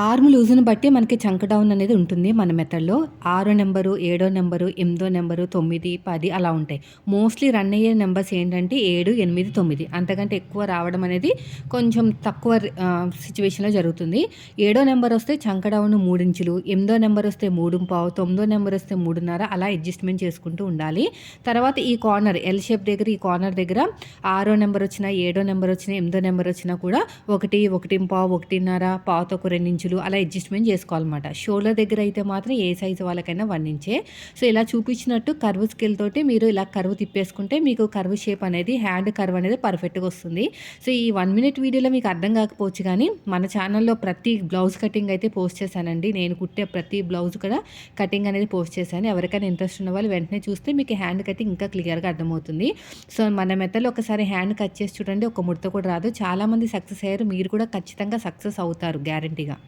Arm లూజ్ను బట్టి మనకి చంక డౌన్ అనేది ఉంటుంది మన మెథడ్లో. ఆరో నెంబరు ఏడో నెంబరు ఎనిమిదో నెంబరు తొమ్మిది పది అలా ఉంటాయి. మోస్ట్లీ రన్ అయ్యే నెంబర్స్ ఏంటంటే ఏడు ఎనిమిది తొమ్మిది. అంతకంటే ఎక్కువ రావడం అనేది కొంచెం తక్కువ సిచ్యువేషన్లో జరుగుతుంది. ఏడో నెంబర్ వస్తే చంక డౌన్ మూడించులు ఎనిమిదో నెంబర్ వస్తే మూడు పావు తొమ్మిదో నెంబర్ వస్తే మూడున్నర అలా అడ్జస్ట్మెంట్ చేసుకుంటూ ఉండాలి. తర్వాత ఈ కార్నర్ ఎల్ షేప్ దగ్గర ఈ కార్నర్ దగ్గర ఆరో నెంబర్ వచ్చినా ఏడో నెంబర్ వచ్చినా ఎనిమిదో నెంబర్ వచ్చినా కూడా ఒకటి ఒకటి పావు ఒకటిన్నర పావుతో ఒక రెండు ఇంచులు అలా అడ్జస్ట్మెంట్ చేసుకోవాలన్నమాట. షోల్డర్ దగ్గర అయితే మాత్రం ఏ సైజు వాళ్ళకైనా వన్ ఇంచే సో ఇలా చూపించినట్టు కర్వ్ స్కిల్ తోటి మీరు ఇలా కర్వ్ తిప్పేసుకుంటే మీకు కర్వ్ షేప్ అనేది హ్యాండ్ కర్వ్ అనేది పర్ఫెక్ట్గా వస్తుంది. సో ఈ వన్ మినిట్ వీడియోలో మీకు అర్థం కాకపోవచ్చు కానీ మన ఛానల్లో ప్రతి బ్లౌజ్ కటింగ్ అయితే పోస్ట్ చేశానండి. నేను కుట్టే ప్రతి బ్లౌజ్ కూడా కటింగ్ అనేది పోస్ట్ చేశాను. ఎవరికైనా ఇంట్రెస్ట్ ఉన్న వాళ్ళు వెంటనే చూస్తే మీకు హ్యాండ్ కటింగ్ ఇంకా క్లియర్గా అర్థమవుతుంది. సో మన మెత్తలో ఒకసారి హ్యాండ్ కట్ చేసి చూడండి ఒక ముడత కూడా రాదు. చాలామంది సక్సెస్ అయ్యారు. మీరు కూడా ఖచ్చితంగా సక్సెస్ అవుతారు గ్యారంటీగా.